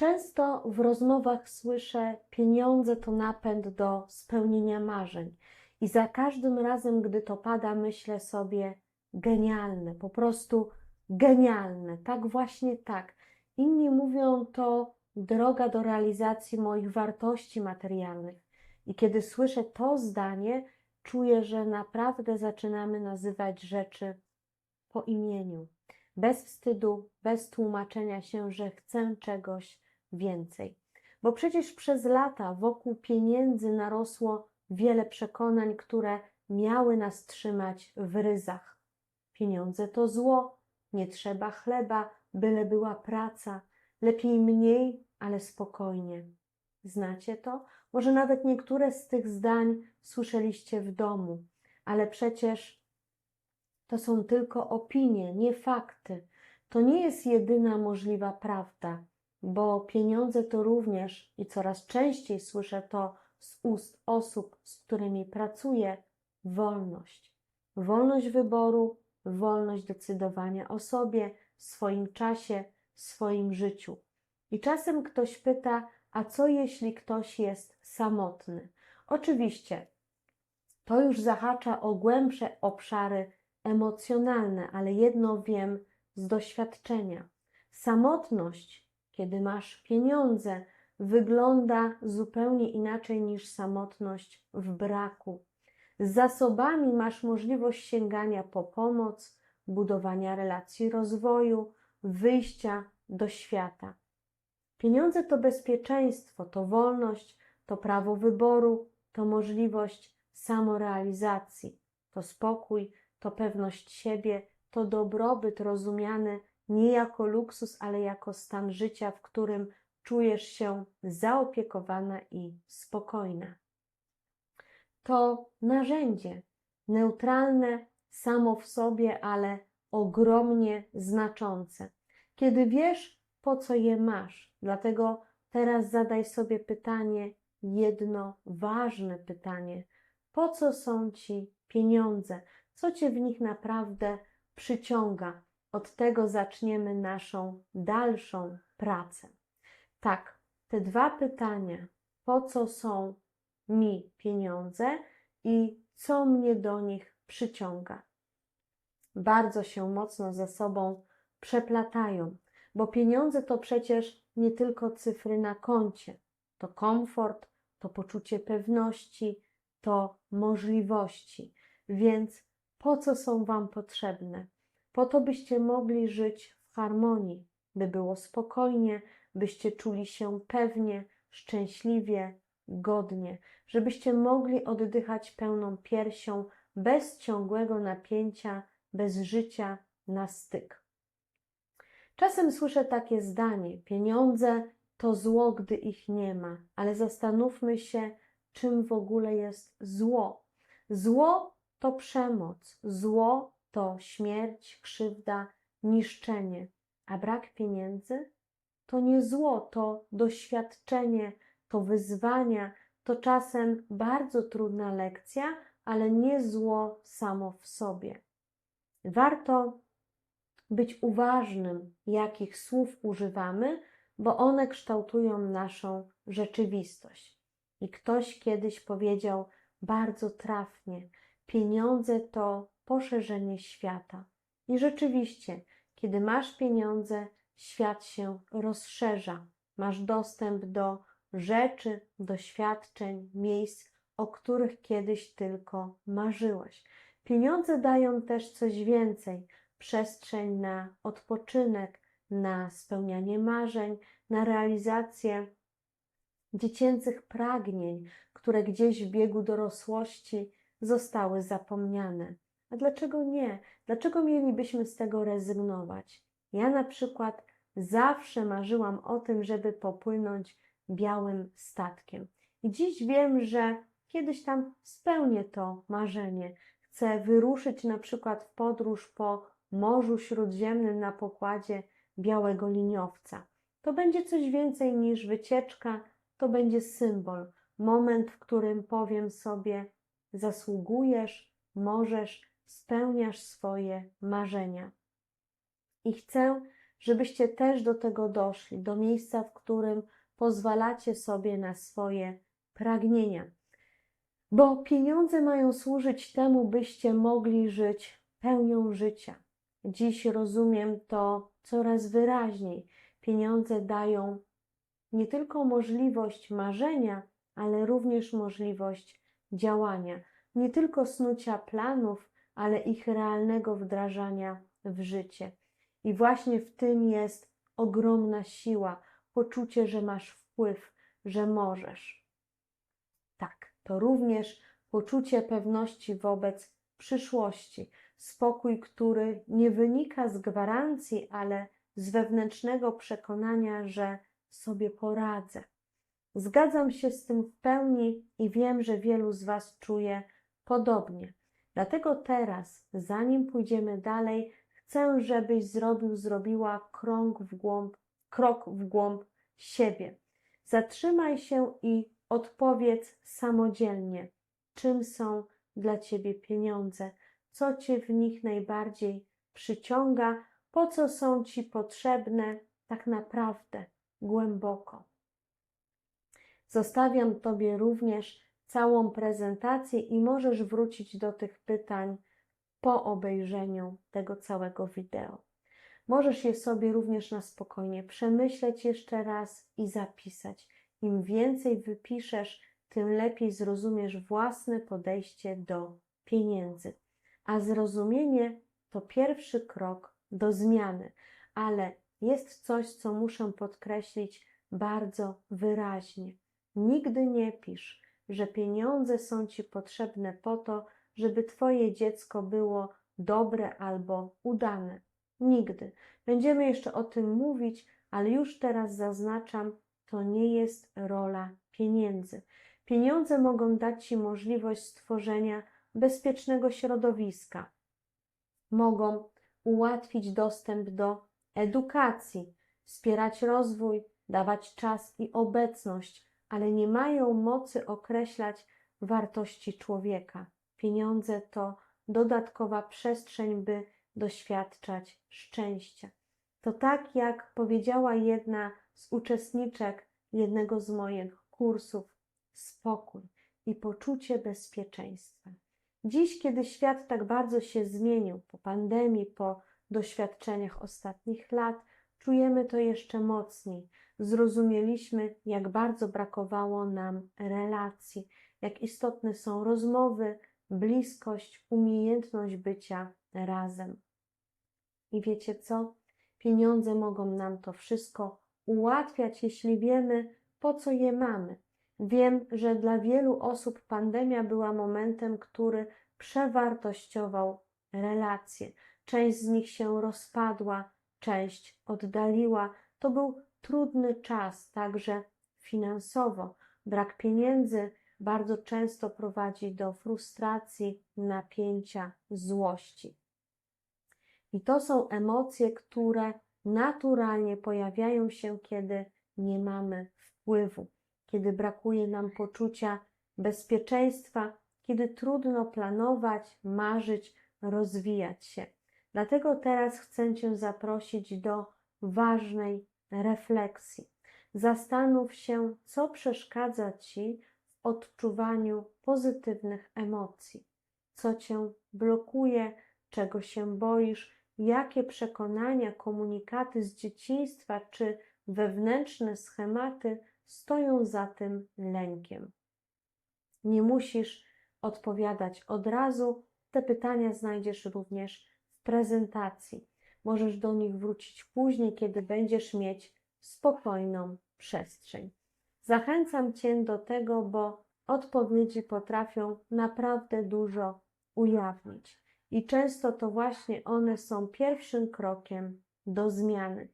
Często w rozmowach słyszę: pieniądze to napęd do spełnienia marzeń. I za każdym razem, gdy to pada, myślę sobie: genialne, po prostu genialne, tak właśnie tak. Inni mówią to droga do realizacji moich wartości materialnych. I kiedy słyszę to zdanie, czuję, że naprawdę zaczynamy nazywać rzeczy po imieniu, bez wstydu, bez tłumaczenia się, że chcę czegoś więcej. Bo przecież przez lata wokół pieniędzy narosło wiele przekonań, które miały nas trzymać w ryzach. Pieniądze to zło, nie trzeba chleba, byle była praca, lepiej mniej, ale spokojnie. Znacie to? Może nawet niektóre z tych zdań słyszeliście w domu, ale przecież to są tylko opinie, nie fakty. To nie jest jedyna możliwa prawda, bo pieniądze to również, i coraz częściej słyszę to z ust osób, z którymi pracuję, wolność. Wolność wyboru, wolność decydowania o sobie, swoim czasie, swoim życiu. I czasem ktoś pyta, a co jeśli ktoś jest samotny? Oczywiście, to już zahacza o głębsze obszary emocjonalne, ale jedno wiem z doświadczenia. Samotność, kiedy masz pieniądze, wygląda zupełnie inaczej niż samotność w braku. Z zasobami masz możliwość sięgania po pomoc, budowania relacji rozwoju, wyjścia do świata. Pieniądze to bezpieczeństwo, to wolność, to prawo wyboru, to możliwość samorealizacji, to spokój, to pewność siebie, to dobrobyt rozumiany nie jako luksus, ale jako stan życia, w którym czujesz się zaopiekowana i spokojna. To narzędzie, neutralne samo w sobie, ale ogromnie znaczące. Kiedy wiesz, po co je masz, dlatego teraz zadaj sobie pytanie, jedno ważne pytanie: po co są ci pieniądze? Co cię w nich naprawdę przyciąga? Od tego zaczniemy naszą dalszą pracę. Tak, te dwa pytania: po co są mi pieniądze i co mnie do nich przyciąga? Bardzo się mocno ze sobą przeplatają, bo pieniądze to przecież nie tylko cyfry na koncie, to komfort, to poczucie pewności, to możliwości. Więc po co są Wam potrzebne? Po to, byście mogli żyć w harmonii, by było spokojnie, byście czuli się pewnie, szczęśliwie, godnie, żebyście mogli oddychać pełną piersią, bez ciągłego napięcia, bez życia na styk. Czasem słyszę takie zdanie: pieniądze to zło, gdy ich nie ma, ale zastanówmy się, czym w ogóle jest zło. Zło to przemoc, zło to śmierć, krzywda, niszczenie, a brak pieniędzy to nie zło, to doświadczenie, to wyzwania, to czasem bardzo trudna lekcja, ale nie zło samo w sobie. Warto być uważnym, jakich słów używamy, bo one kształtują naszą rzeczywistość. I ktoś kiedyś powiedział bardzo trafnie: Pieniądze to poszerzenie świata. I rzeczywiście, kiedy masz pieniądze, świat się rozszerza. Masz dostęp do rzeczy, doświadczeń, miejsc, o których kiedyś tylko marzyłeś. Pieniądze dają też coś więcej przestrzeń na odpoczynek, na spełnianie marzeń, na realizację dziecięcych pragnień, które gdzieś w biegu dorosłości zostały zapomniane. A dlaczego nie? Dlaczego mielibyśmy z tego rezygnować? Ja na przykład zawsze marzyłam o tym, żeby popłynąć białym statkiem. I dziś wiem, że kiedyś tam spełnię to marzenie. Chcę wyruszyć na przykład w podróż po Morzu Śródziemnym na pokładzie białego liniowca. To będzie coś więcej niż wycieczka, to będzie symbol, moment, w którym powiem sobie: zasługujesz, możesz, spełniasz swoje marzenia. I chcę, żebyście też do tego doszli, do miejsca, w którym pozwalacie sobie na swoje pragnienia. Bo pieniądze mają służyć temu, byście mogli żyć pełnią życia. Dziś rozumiem to coraz wyraźniej. Pieniądze dają nie tylko możliwość marzenia, ale również możliwość działania, nie tylko snucia planów, ale ich realnego wdrażania w życie. I właśnie w tym jest ogromna siła, poczucie, że masz wpływ, że możesz. Tak, to również poczucie pewności wobec przyszłości, spokój, który nie wynika z gwarancji, ale z wewnętrznego przekonania, że sobie poradzę. Zgadzam się z tym w pełni i wiem, że wielu z Was czuje podobnie. Dlatego teraz, zanim pójdziemy dalej, chcę, żebyś zrobił, zrobiła krąg w głąb, krok w głąb siebie. Zatrzymaj się i odpowiedz samodzielnie, czym są dla Ciebie pieniądze, co Cię w nich najbardziej przyciąga, po co są Ci potrzebne tak naprawdę głęboko. Zostawiam Tobie również całą prezentację i możesz wrócić do tych pytań po obejrzeniu tego całego wideo. Możesz je sobie również na spokojnie przemyśleć jeszcze raz i zapisać. Im więcej wypiszesz, tym lepiej zrozumiesz własne podejście do pieniędzy. A zrozumienie to pierwszy krok do zmiany, ale jest coś, co muszę podkreślić bardzo wyraźnie. Nigdy nie pisz, że pieniądze są ci potrzebne po to, żeby twoje dziecko było dobre albo udane. Nigdy. Będziemy jeszcze o tym mówić, ale już teraz zaznaczam, to nie jest rola pieniędzy. Pieniądze mogą dać ci możliwość stworzenia bezpiecznego środowiska. Mogą ułatwić dostęp do edukacji, wspierać rozwój, dawać czas i obecność, ale nie mają mocy określać wartości człowieka. Pieniądze to dodatkowa przestrzeń, by doświadczać szczęścia. To tak, jak powiedziała jedna z uczestniczek jednego z moich kursów: spokój i poczucie bezpieczeństwa. Dziś, kiedy świat tak bardzo się zmienił po pandemii, po doświadczeniach ostatnich lat, czujemy to jeszcze mocniej. Zrozumieliśmy, jak bardzo brakowało nam relacji, jak istotne są rozmowy, bliskość, umiejętność bycia razem. I wiecie co? Pieniądze mogą nam to wszystko ułatwiać, jeśli wiemy, po co je mamy. Wiem, że dla wielu osób pandemia była momentem, który przewartościował relacje. Część z nich się rozpadła, część oddaliła. To był trudny czas, także finansowo. Brak pieniędzy bardzo często prowadzi do frustracji, napięcia, złości. I to są emocje, które naturalnie pojawiają się, kiedy nie mamy wpływu, kiedy brakuje nam poczucia bezpieczeństwa, kiedy trudno planować, marzyć, rozwijać się. Dlatego teraz chcę Cię zaprosić do ważnej refleksji. Zastanów się, co przeszkadza Ci w odczuwaniu pozytywnych emocji, co Cię blokuje, czego się boisz, jakie przekonania, komunikaty z dzieciństwa czy wewnętrzne schematy stoją za tym lękiem. Nie musisz odpowiadać od razu, te pytania znajdziesz również w prezentacji. Możesz do nich wrócić później, kiedy będziesz mieć spokojną przestrzeń. Zachęcam Cię do tego, bo odpowiedzi potrafią naprawdę dużo ujawnić. I często to właśnie one są pierwszym krokiem do zmiany.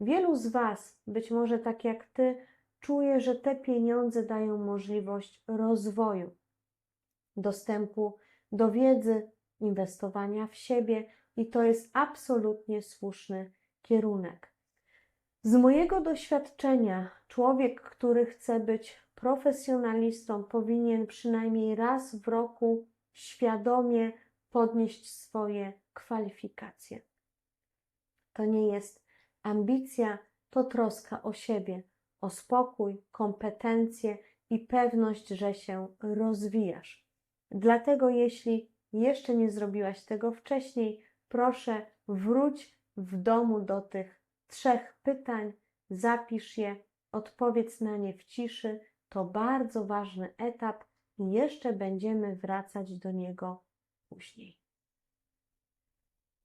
Wielu z Was, być może tak jak Ty, czuje, że te pieniądze dają możliwość rozwoju, dostępu do wiedzy, inwestowania w siebie i to jest absolutnie słuszny kierunek. Z mojego doświadczenia, człowiek, który chce być profesjonalistą, powinien przynajmniej raz w roku świadomie podnieść swoje kwalifikacje. To nie jest Ambicja to troska o siebie, o spokój, kompetencje i pewność, że się rozwijasz. Dlatego, jeśli jeszcze nie zrobiłaś tego wcześniej, proszę wróć w domu do tych trzech pytań, zapisz je, odpowiedz na nie w ciszy. To bardzo ważny etap i jeszcze będziemy wracać do niego później.